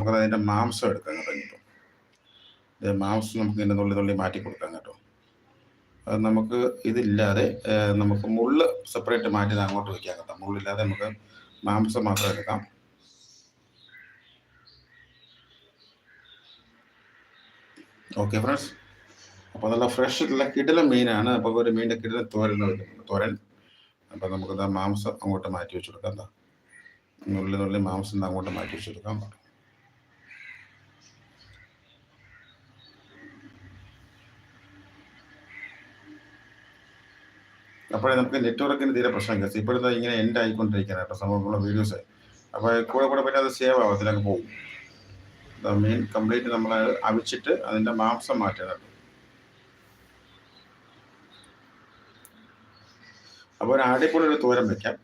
നമുക്ക് അതിന്റെ മാംസം എടുക്കാം കേട്ടോ ഇനിയിപ്പോൾ ഇത് മാംസം നമുക്ക് ഇങ്ങനെ തുള്ളി തുള്ളി മാറ്റി കൊടുക്കാം കേട്ടോ. അത് നമുക്ക് ഇതില്ലാതെ നമുക്ക് മുള്ള് സെപ്പറേറ്റ് മാറ്റി അങ്ങോട്ട് വയ്ക്കാം കേട്ടോ. മുള്ളില്ലാതെ നമുക്ക് മാംസം മാത്രം എടുക്കാം. ഓക്കെ ഫ്രണ്ട്സ് അപ്പോൾ നല്ല ഫ്രഷ് ഉള്ള കിടല മീനാണ്. അപ്പോൾ ഒരു മീനിന്റെ കിടല തോരൻ തോരൻ. അപ്പോൾ നമുക്ക് മാംസം അങ്ങോട്ട് മാറ്റി വെച്ച് കൊടുക്കാം നുള്ളി നുള്ളി മാംസം അങ്ങോട്ട് മാറ്റി വെച്ച് കൊടുക്കാം അപ്പോഴേ നമുക്ക് നെറ്റ്വർക്കിന് തീരെ പ്രശ്നം കേസ് ഇപ്പോഴത്തെ ഇങ്ങനെ എൻഡ് ആയിക്കൊണ്ടിരിക്കുകയാണ് കേട്ടോ സംഭവമുള്ള വീഡിയോസ് അപ്പോൾ കൂടെ കൂടെ പിന്നെ അത് സേവ് ആവും അതിലൊക്കെ പോകും മീൻ കംപ്ലീറ്റ് നമ്മൾ അവിച്ചിട്ട് അതിന്റെ മാംസം മാറ്റണം. അപ്പോൾ ഒരു അടിപൊളി ഒരു തോരം വെക്കാം.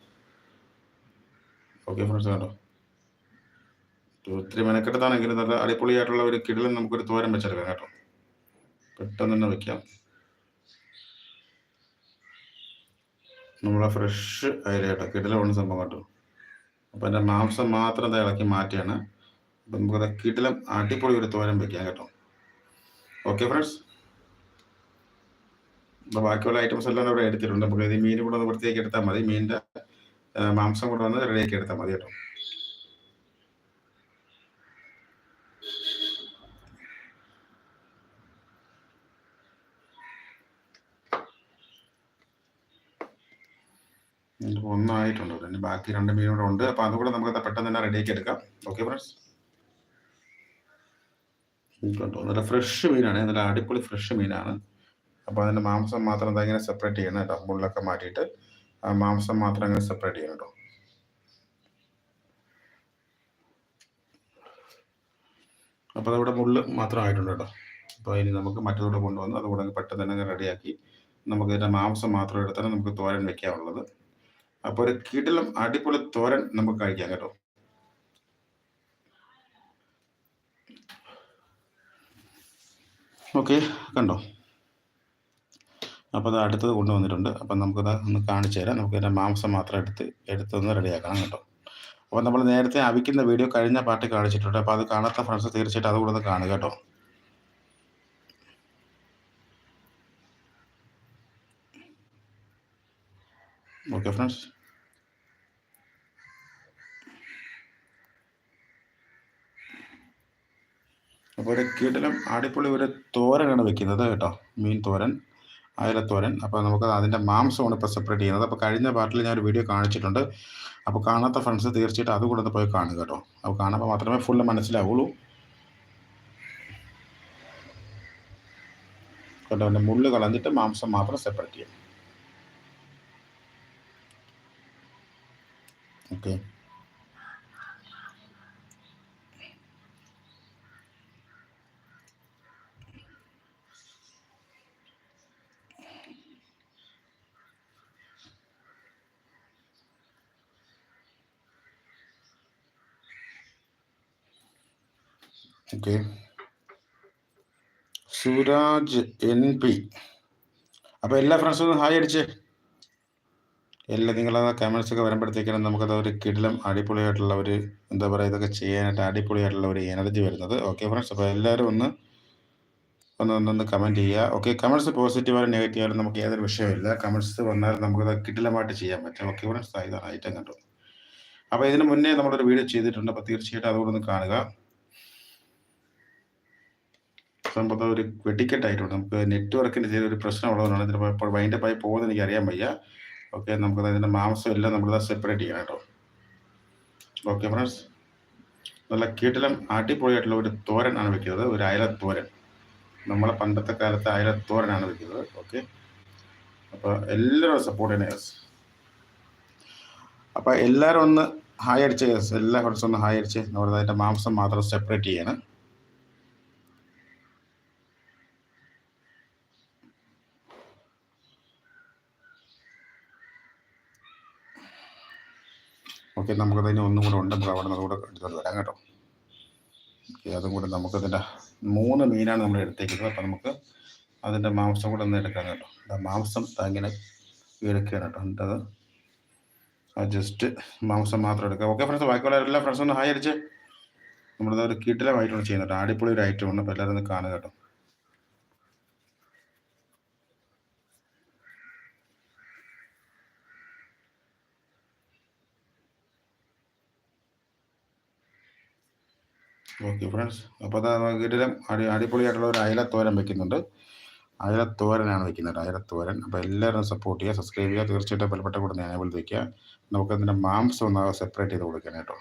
ഓക്കെ ഫ്രണ്ട്സ് കേട്ടോ ഒത്തിരി മെനക്കെടുത്താണെങ്കിലും നല്ല അടിപൊളിയായിട്ടുള്ള ഒരു കിടലും നമുക്കൊരു തോരൻ വെച്ചെടുക്കാം കേട്ടോ. പെട്ടെന്ന് തന്നെ വെക്കാം. നമ്മളെ ഫ്രഷ് അയല കേട്ടോ. കിടിലമാണ് സംഭവം കേട്ടോ. അപ്പോൾ എന്റെ മാംസം മാത്രം ഇളക്കി മാറ്റിയാണ്. അപ്പം നമുക്കത് കിടിലം അടിപൊളി ഒരു തോരൻ വെക്കാം കേട്ടോ. ഓക്കെ ഫ്രണ്ട്സ് അപ്പോൾ ബാക്കിയുള്ള ഐറ്റംസ് എല്ലാം ഇവിടെ എടുത്തിട്ടുണ്ട്. നമുക്ക് ഇത് മീൻ കൂടെ വൃത്തിയാക്കി എടുത്താൽ മതി. മീനിന്റെ മാംസം കൂടെ വന്ന് റെഡിയാക്കി എടുത്താൽ മതി കേട്ടോ. ഒന്നായിട്ടുണ്ട് പിന്നെ ബാക്കി രണ്ട് മീനും കൂടെ ഉണ്ട്. അപ്പോൾ അതുകൂടെ നമുക്ക് പെട്ടെന്ന് തന്നെ റെഡിയാക്കി എടുക്കാം. ഓക്കെ ഫ്രണ്ട്സ് കണ്ടോ നല്ല ഫ്രഷ് മീനാണ്. നല്ല അടിപൊളി ഫ്രഷ് മീനാണ്. അപ്പോൾ അതിന്റെ മാംസം മാത്രം എന്താ ഇങ്ങനെ സെപ്പറേറ്റ് ചെയ്യണം കേട്ടോ. മുള്ളൊക്കെ മാറ്റിയിട്ട്. ആ മാംസം മാത്രം അങ്ങനെ സെപ്പറേറ്റ് ചെയ്യണം കേട്ടോ. അപ്പോൾ അതവിടെ മുള്ള് മാത്രം ആയിട്ടുണ്ട് കേട്ടോ. അപ്പോൾ ഇനി നമുക്ക് മറ്റതുകൂടെ കൊണ്ടുവന്ന് അതുകൂടെ പെട്ടെന്ന് തന്നെ റെഡിയാക്കി നമുക്ക് ഇതിന്റെ മാംസം മാത്രം എടുത്താൽ നമുക്ക് തോരൻ വെക്കാനുള്ളത്. അപ്പോൾ ഒരു കിടിലം അടിപൊളി തോരൻ നമുക്ക് കഴിക്കാം കേട്ടോ. ഓക്കെ കണ്ടോ? അപ്പോൾ അത് അടുത്തത് കൊണ്ടുവന്നിട്ടുണ്ട്. അപ്പം നമുക്കത് ഒന്ന് കാണിച്ചു തരാം. നമുക്ക് അതിന്റെ മാംസം മാത്രം എടുത്ത് എടുത്തൊന്ന് റെഡിയാക്കണം കേട്ടോ. അപ്പോൾ നമ്മൾ നേരത്തെ അവിക്കുന്ന വീഡിയോ കഴിഞ്ഞ പാട്ട് കാണിച്ചിട്ടുണ്ട്. അപ്പോൾ അത് കാണാത്ത ഫ്രണ്ട്സ് തീർച്ചയായിട്ടും അതുകൂടെ ഒന്ന് കാണുക കേട്ടോ. ഓക്കെ ഫ്രണ്ട്സ് ഒരു കീട്ടിലും അടിപൊളി ഒരു തോരനാണ് വെക്കുന്നത് കേട്ടോ. മീൻ തോരൻ അയലത്തോരൻ അപ്പോൾ നമുക്ക് അതിന്റെ മാംസമാണ് ഇപ്പോൾ സെപ്പറേറ്റ് ചെയ്യുന്നത്. അപ്പോൾ കഴിഞ്ഞ പാർട്ടിൽ ഞാൻ ഒരു വീഡിയോ കാണിച്ചിട്ടുണ്ട്. അപ്പോൾ കാണാത്ത ഫ്രണ്ട്സ് തീർച്ചയായിട്ടും അതുകൂടെ ഒന്ന് പോയി കാണുക കേട്ടോ. അപ്പോൾ കാണുമ്പോൾ മാത്രമേ ഫുള്ള് മനസ്സിലാവുള്ളൂ. കേട്ടോ അതിന്റെ മുള്ളു കളഞ്ഞിട്ട് മാംസം മാത്രം സെപ്പറേറ്റ് ചെയ്യും okay okay. Suraj N P. അപ്പോൾ എല്ലാ ഫ്രണ്ട്സും ഹായ് അടിച്ചേ. എല്ലാ നിങ്ങളത് കമൻസ് ഒക്കെ വരുമ്പോഴത്തേക്കാണ് നമുക്കത് ഒരു കിടിലം അടിപൊളിയായിട്ടുള്ള ഒരു എന്താ പറയുക ഇതൊക്കെ ചെയ്യാനായിട്ട് അടിപൊളിയായിട്ടുള്ള ഒരു എനർജി വരുന്നത്. ഓക്കെ ഫ്രണ്ട്സ് അപ്പോൾ എല്ലാവരും ഒന്ന് ഒന്ന് ഒന്നൊന്ന് കമന്റ് ചെയ്യുക. ഓക്കെ കമൻസ് പോസിറ്റീവായാലും നെഗറ്റീവായാലും നമുക്ക് ഏതൊരു വിഷയമില്ല കമൻസ് വന്നാൽ നമുക്കത് കിടിലമായിട്ട് ചെയ്യാൻ പറ്റും. ഓക്കെ ഫ്രണ്ട്സ് ഇതാണ് ഐറ്റം കണ്ടു. അപ്പോൾ ഇതിന് മുന്നേ നമ്മളൊരു വീഡിയോ ചെയ്തിട്ടുണ്ട്. അപ്പോൾ തീർച്ചയായിട്ടും അതുകൊണ്ടൊന്ന് കാണുക. സംഭവം ഒരു വെടിക്കെട്ട് ആയിട്ടുണ്ട് നമുക്ക് നെറ്റ്വർക്കിന്റെ ചെറിയൊരു പ്രശ്നം ഉള്ളതുകൊണ്ടാണ് ചിലപ്പോൾ ഇപ്പോൾ വൈൻഡപ്പ് ആയി പോകുന്നത് എനിക്ക് അറിയാൻ വയ്യ. ഓക്കെ നമുക്ക് അതിന്റെ മാംസം എല്ലാം നമ്മൾ സെപ്പറേറ്റ് ചെയ്യണം കേട്ടോ. ഓക്കെ ഫ്രണ്ട്സ് നല്ല കീട്ടിലും അടിപൊളിയായിട്ടുള്ള ഒരു തോരനാണ് വെക്കുന്നത്. ഒരു അയലത്തോരൻ. തോരൻ നമ്മളെ പണ്ടത്തെ കാലത്ത് അയലത്തോരനാണ് വെക്കുന്നത്. ഓക്കെ. അപ്പോൾ എല്ലാവരും സപ്പോർട്ട് ചെയ്യണേ യെസ് അപ്പോൾ എല്ലാവരും ഒന്ന് ഹായ് അടിച്ച് യെസ് എല്ലാ ഫ്രണ്ട്സും ഒന്ന് ഹായ് അടിച്ച്. നമ്മൾ അതിന്റെ മാംസം മാത്രം സെപ്പറേറ്റ് ചെയ്യണം. ഓക്കെ നമുക്കതിന് ഒന്നും കൂടെ ഉണ്ട് നമുക്ക് അവിടെ നിന്ന് കൂടെ എടുത്തോണ്ട് വരാം കേട്ടോ. ഓക്കെ അതും കൂടെ നമുക്കതിന്റെ മൂന്ന് മീനാണ് നമ്മൾ എടുത്തേക്കുന്നത്. അപ്പം നമുക്ക് അതിന്റെ മാംസം കൂടെ ഒന്ന് എടുക്കാം കേട്ടോ. മാംസം അങ്ങനെ എടുക്കുകയാണ് കേട്ടോ. എന്നിട്ടത് അത് ജസ്റ്റ് മാംസം മാത്രം എടുക്കുക ഓക്കെ ഫ്രണ്ട്സ് ബാക്കിയുള്ള എല്ലാ ഫ്രണ്ട്സും ഹായ് അടിച്ച്. നമ്മളത് ഒരു കിടിലമായിട്ടാണ് ചെയ്യുന്നത് കേട്ടോ. അടിപൊളി ഒരു ഐറ്റം ഉണ്ട് അപ്പോൾ എല്ലാവരും ഒന്ന് കാണുക കേട്ടോ. ഓക്കെ ഫ്രണ്ട്സ് അപ്പോൾ അത് കിടിലം അടി അടിപൊളിയായിട്ടുള്ള ഒരു അയലത്തോരൻ വെക്കുന്നുണ്ട്. അയലത്തോരനാണ് വെക്കുന്നത് അയലത്തോരൻ. അപ്പോൾ എല്ലാവരും സപ്പോർട്ട് ചെയ്യുക സബ്സ്ക്രൈബ് ചെയ്യുക. തീർച്ചയായിട്ടും ബലപ്പെട്ട കൂടെ ഞാൻ വയ്ക്കുക നമുക്ക് അതിന്റെ മാംസം ഒന്ന് സെപ്പറേറ്റ് ചെയ്ത് കൊടുക്കാനായിട്ടോ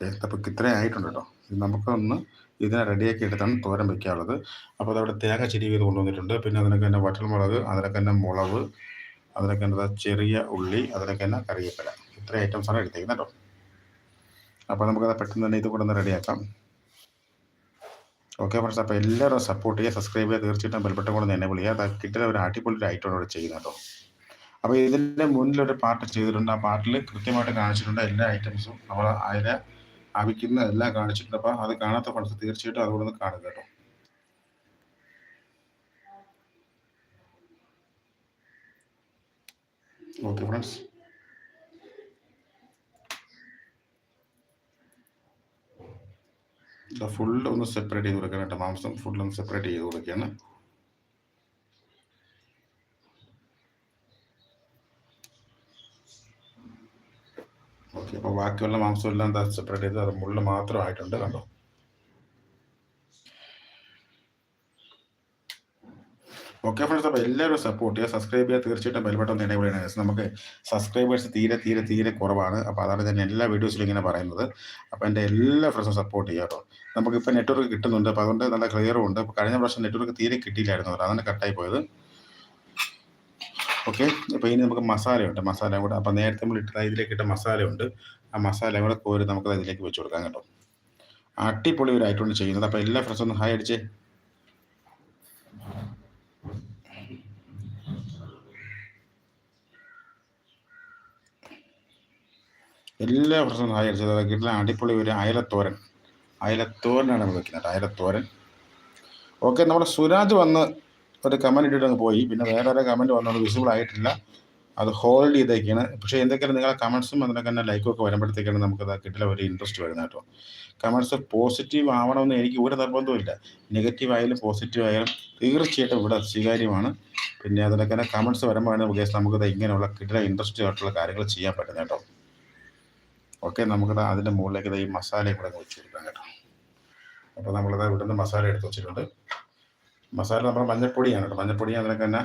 ഓക്കെ അപ്പോൾ ഇത്രയും ആയിട്ടുണ്ട് കേട്ടോ ഇത് നമുക്കൊന്ന് ഇതിനെ റെഡിയാക്കി എടുത്താണ് തോരൻ വെക്കാനുള്ളത് അപ്പോൾ അതവിടെ തേങ്ങ ചെടി ചെയ്ത് കൊണ്ടുവന്നിട്ടുണ്ട്. പിന്നെ അതിനൊക്കെ തന്നെ വറ്റൽമുളക് അതിനൊക്കെ തന്നെ മുളക് അതിനൊക്കെ തന്നെ ചെറിയ ഉള്ളി അതിനൊക്കെ തന്നെ കറിവേപ്പില. ഇത്ര ഐറ്റംസാണ് എടുത്തേക്കുന്നത് കേട്ടോ. അപ്പോൾ നമുക്കത് പെട്ടെന്ന് തന്നെ ഇത് കൂടെ ഒന്ന് റെഡിയാക്കാം ഓക്കെ ഫ്രണ്ട്സ് അപ്പോൾ എല്ലാവരും സപ്പോർട്ട് ചെയ്യുക സബ്സ്ക്രൈബ് ചെയ്യുക. തീർച്ചയായിട്ടും ബെൽബട്ടം കൊണ്ട് എന്നെ വിളിക്കുക അത് കിട്ടുന്ന ഒരു അടിപൊളി ഐറ്റം ഇവിടെ ചെയ്യുന്നത് കേട്ടോ. അപ്പോൾ ഇതിന്റെ മുന്നിലൊരു പാർട്ട് ചെയ്തിട്ടുണ്ട്. ആ പാർട്ടിൽ കൃത്യമായിട്ട് കാണിച്ചിട്ടുണ്ട് എല്ലാ ഐറ്റംസും നമ്മൾ അതിലെ അവിക്കുന്ന എല്ലാം കാണിച്ചിട്ടുണ്ട്. അപ്പൊ അത് കാണാത്ത ഫ്രണ്ട്സ് തീർച്ചയായിട്ടും അതുകൊണ്ട് ഒന്ന് കാണുക കേട്ടോ. ഓക്കെ ഫ്രണ്ട്സ് ഫുൾ ഒന്ന് സെപ്പറേറ്റ് ചെയ്ത് കൊടുക്കാനായിട്ട് മാംസം ഫുഡ് ഒന്ന് സെപ്പറേറ്റ് ചെയ്ത് കൊടുക്കുകയാണ്. ഓക്കെ അപ്പോൾ ബാക്കിയുള്ള മാംസം എല്ലാം എന്താ സെപ്പറേറ്റ് ചെയ്ത് അത് മുള്ള മാത്രമായിട്ടുണ്ട് കണ്ടോ? ഓക്കെ ഫ്രണ്ട്സ് അപ്പോൾ എല്ലാവരും സപ്പോർട്ട് ചെയ്യുക. സബ്സ്ക്രൈബ് ചെയ്യുക. തീർച്ചയായിട്ടും ബെൽബട്ടൺ എനേബിൾ ചെയ്യണം നമുക്ക് സബ്സ്ക്രൈബേഴ്സ് തീരെ തീരെ തീരെ കുറവാണ്. അപ്പോൾ അതാണ് ഞാൻ എല്ലാ വീഡിയോസിലും ഇങ്ങനെ പറയുന്നത്. അപ്പോൾ എന്റെ എല്ലാ ഫ്രണ്ട്സും സപ്പോർട്ട് ചെയ്യുക കേട്ടോ. നമുക്കിപ്പോൾ നെറ്റ്വർക്ക് കിട്ടുന്നുണ്ട്. അപ്പോൾ അതുകൊണ്ട് നല്ല ക്ലിയറും ഉണ്ട്. അപ്പോൾ കഴിഞ്ഞ പ്രാവശ്യം നെറ്റ്വർക്ക് തീരെ കിട്ടിയില്ലായിരുന്നു. അതാണ് കട്ടായി പോയത്. ഓക്കെ. അപ്പോൾ ഇനി നമുക്ക് മസാലയുണ്ട്. മസാല കൂടെ അപ്പോൾ നേരത്തെ നമ്മൾ ഇട്ട ഇതിലേക്ക് ഇട്ട മസാലയുണ്ട്. ആ മസാല കൂടെ കോരി നമുക്ക് അതിലേക്ക് വെച്ച് കൊടുക്കാം കേട്ടോ. അടിപൊളി ഒരു ആയിട്ടുണ്ട് ചെയ്യുന്നത്. അപ്പോൾ എല്ലാ ഫ്രണ്ട്സും ഒന്ന് ഹായ് അടിച്ചേ. എല്ലാ ഫ്രണ്ട്സും ഹായ് അടിച്ചത് കിട്ടുന്ന അടിപൊളി ഒരു അയലത്തോരൻ. അയലത്തോരനാണ് നമ്മൾ വെക്കുന്നത് അയലത്തോരൻ. ഓക്കെ നമ്മുടെ സുരാജ് വന്ന് ഒരു കമന്റ് ഇട്ടിട്ട് അങ്ങ് പോയി. പിന്നെ വേറെ ഒരു കമന്റ് വന്നത് വിസിബിൾ ആയിട്ടില്ല. അത് ഹോൾഡ് ചെയ്തേക്കാണ്. പക്ഷേ എന്തൊക്കെയാണ് നിങ്ങളുടെ കമൻസും അതിനൊക്കെ തന്നെ ലൈക്കും ഒക്കെ വരുമ്പോഴത്തേക്കാണ് നമുക്കത് കിട്ടില്ല ഒരു ഇൻട്രസ്റ്റ് വരുന്നത് കേട്ടോ. കമൻസ് പോസിറ്റീവ് ആവണമെന്ന് എനിക്ക് ഒരു നിർബന്ധമില്ല നെഗറ്റീവ് ആയാലും പോസിറ്റീവ് ആയാലും തീർച്ചയായിട്ടും ഇവിടെ സ്വീകാര്യമാണ്. പിന്നെ അതിനൊക്കെ തന്നെ കമൻസ് വരുമ്പോഴാണ് ഉദ്ദേശം നമുക്കത് ഇങ്ങനെയുള്ള കിട്ടില്ല ഇൻട്രസ്റ്റ് ആയിട്ടുള്ള കാര്യങ്ങൾ ചെയ്യാൻ പറ്റുന്നത് കേട്ടോ. ഓക്കെ നമുക്കത് അതിന്റെ മുകളിലേക്ക് ഈ മസാലയും കൂടെ വെച്ച് കൊടുക്കാം കേട്ടോ. അപ്പോൾ നമ്മളത് ഇവിടുന്ന് മസാല എടുത്ത് വെച്ചിട്ടുണ്ട്. മസാല നമ്മൾ മഞ്ഞപ്പൊടിയാണ് കേട്ടോ. മഞ്ഞപ്പൊടി അതിനൊക്കെ തന്നെ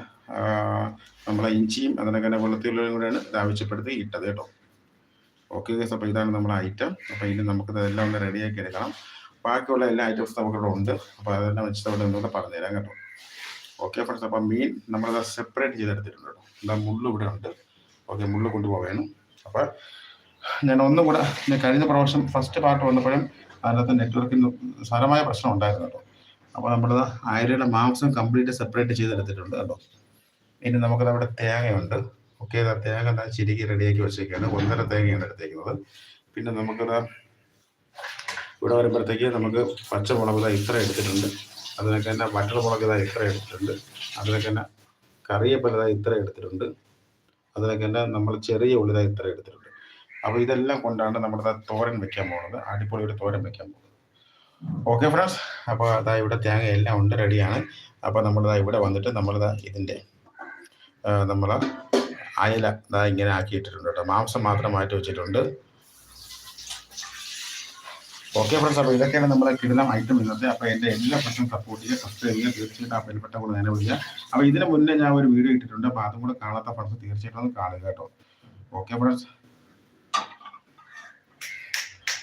നമ്മളെ ഇഞ്ചിയും അതിനൊക്കെ തന്നെ വെളുത്തുള്ളിയും കൂടെയാണ് ആവശ്യപ്പെടുത്തി ഇട്ടത് കേട്ടോ. ഓക്കെ ഗേസ് അപ്പോൾ ഇതാണ് നമ്മുടെ ഐറ്റം അപ്പോൾ ഇനി നമുക്ക് ഇതെല്ലാം ഒന്ന് റെഡിയാക്കി എടുക്കണം. ബാക്കിയുള്ള എല്ലാ ഐറ്റംസും നമുക്കിവിടെ ഉണ്ട്. അപ്പോൾ അതെല്ലാം വെച്ചിട്ട് അവിടെ ഒന്നുകൂടെ പറഞ്ഞുതരാം കേട്ടോ. ഓക്കെ ഫ്രണ്ട്സ് അപ്പം മീൻ നമ്മളത് സെപ്പറേറ്റ് ചെയ്തെടുത്തിട്ടുണ്ട് കേട്ടോ. എന്താ മുള്ളു ഇവിടെ ഉണ്ട്. ഓക്കെ മുള്ളു കൊണ്ടുപോവേണം അപ്പോൾ ഞാൻ ഒന്നും കൂടെ കഴിഞ്ഞ പ്രാവശ്യം ഫസ്റ്റ് പാർട്ട് വന്നപ്പോഴും അതിനകത്ത് നെറ്റ്വർക്കിന് സാരമായ പ്രശ്നം ഉണ്ടായിരുന്നു കേട്ടോ. അപ്പോൾ നമ്മൾ അയലയുടെ മാംസം കംപ്ലീറ്റ് സെപ്പറേറ്റ് ചെയ്തെടുത്തിട്ടുണ്ട് കേട്ടോ. ഇനി നമുക്കത് അവിടെ തേങ്ങയുണ്ട്. ഓക്കെ തേങ്ങ എന്താ ചിരിക്കി റെഡിയാക്കി വെച്ചേക്കാണ്. ഒന്നര തേങ്ങയാണ് എടുത്തേക്കുന്നത്. പിന്നെ നമുക്കത് ഇവിടെ വരുമ്പോഴത്തേക്ക് നമുക്ക് പച്ചമുളക് ഇതാ ഇത്ര എടുത്തിട്ടുണ്ട്. അതിനൊക്കെ തന്നെ വറ്റൽമുളക് ഇതാ ഇത്ര എടുത്തിട്ടുണ്ട്. അതിനൊക്കെ തന്നെ കറിയപ്പല ഇതാ ഇത്ര എടുത്തിട്ടുണ്ട്. അതിനൊക്കെ തന്നെ നമ്മൾ ചെറിയ ഉള്ളി ഇതാ ഇത്ര എടുത്തിട്ടുണ്ട്. അപ്പോൾ ഇതെല്ലാം കൊണ്ടാണ് നമ്മുടെ തോരൻ വെക്കാൻ പോകുന്നത് അടിപൊളി ഒരു തോരൻ വെക്കാൻ പോകുന്നത് ഓക്കെ ഫ്രണ്ട്സ് അപ്പോൾ അതാ ഇവിടെ തേങ്ങ എല്ലാം ഉണ്ട് റെഡിയാണ് അപ്പോൾ നമ്മളിതാ ഇവിടെ വന്നിട്ട് നമ്മളിതാ ഇതിന്റെ നമ്മൾ അയല ഇതാ ഇങ്ങനെ ആക്കിയിട്ടിട്ടുണ്ട് കേട്ടോ. മാംസം മാത്രം മാറ്റി വെച്ചിട്ടുണ്ട്. ഓക്കെ ഫ്രണ്ട്സ് അപ്പോൾ ഇതൊക്കെയാണ് നമ്മൾ കിടലം ഐറ്റം ഇന്നത്തെ. അപ്പോൾ എന്റെ എല്ലാ പ്രശ്നം സപ്പോർട്ട് ചെയ്യുക. സബ്സ്ക്രൈബ് ചെയ്യുക. തീർച്ചയായിട്ടും ആ ബെൽബട്ടം കൂടെ നേരെ വിളിക്കുക. അപ്പോൾ ഇതിന് മുന്നേ ഞാൻ ഒരു വീഡിയോ ഇട്ടിട്ടുണ്ട്. അപ്പോൾ അതും കൂടെ കാണാത്ത ഫ്രണ്ട്സ് തീർച്ചയായിട്ടും ഒന്ന് കാണുക കേട്ടോ. ഓക്കെ ഫ്രണ്ട്സ്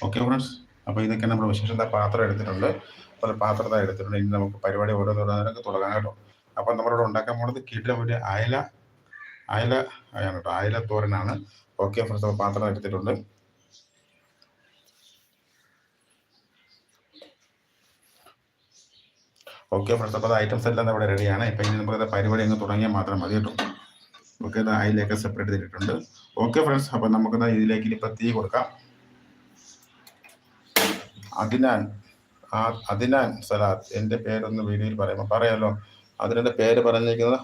ഓക്കെ ഫ്രണ്ട്സ് അപ്പോൾ ഇതൊക്കെ നമ്മൾ വിശേഷത പാത്രം എടുത്തിട്ടുണ്ട്. അപ്പോൾ പാത്രത്താണ് എടുത്തിട്ടുണ്ട്. ഇനി നമുക്ക് പരിപാടി ഓരോ തുടങ്ങാം കേട്ടോ. അപ്പം നമ്മളിവിടെ ഉണ്ടാക്കാൻ പോകുന്നത് കിട്ടിയ ഒരു അയല അയല ആണ് കേട്ടോ. അയല തോരനാണ്. ഓക്കെ ഫ്രണ്ട്സ് പാത്രം എടുത്തിട്ടുണ്ട്. ഓക്കെ ഫ്രണ്ട്സ് അപ്പോൾ ഐറ്റംസ് എല്ലാം ഇവിടെ റെഡിയാണ് ഇപ്പം ഇനി നമുക്ക് പരിപാടി അങ്ങ് തുടങ്ങിയാൽ മാത്രം മതി കേട്ടോ. ഓക്കെ അതിലേക്ക് സെപ്പറേറ്റ് ചെയ്തിട്ടുണ്ട്. ഓക്കെ ഫ്രണ്ട്സ് അപ്പം നമുക്ക് ഇതിലേക്ക് ഇനിയിപ്പോൾ തീ കൊടുക്കാം. അതിനാൽ ആ അതിനാൻ സലാത്ത് എന്റെ പേരൊന്ന് വീഡിയോയിൽ പറയുമ്പോൾ പറയാമല്ലോ അതിനെന്റെ പേര് പറഞ്ഞിരിക്കുന്നത്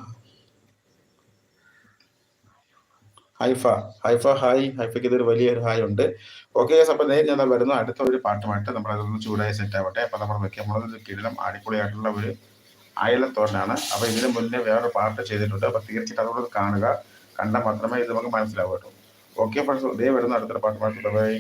ഹൈഫ. Haifa hi. ഹൈഫയ്ക്ക് ഇതൊരു വലിയൊരു ഹായ് ഉണ്ട്. ഓക്കെ അപ്പോൾ നേരെ ഞാൻ വരുന്നു അടുത്ത ഒരു പാട്ടുമായിട്ട് നമ്മൾ അതൊന്ന് ചൂടായി സെറ്റ് ആവട്ടെ. അപ്പോൾ നമ്മൾ വെക്കാൻ പോകുന്നത് കിടിലം അടിപൊളിയായിട്ടുള്ള ഒരു അയലത്തോരനാണ് അപ്പോൾ ഇതിന് മുന്നേ വേറൊരു പാട്ട് ചെയ്തിട്ടുണ്ട്. അപ്പോൾ തീർച്ചയായിട്ടും അതുകൊണ്ട് കാണുക. കണ്ടാൽ മാത്രമേ ഇത് നമുക്ക് മനസ്സിലാവൂ കേട്ടോ ഓക്കെ ഫ്രണ്ട്സ് ഇതേ വരുന്ന അടുത്തൊരു പാട്ടുമായിട്ട് ബൈ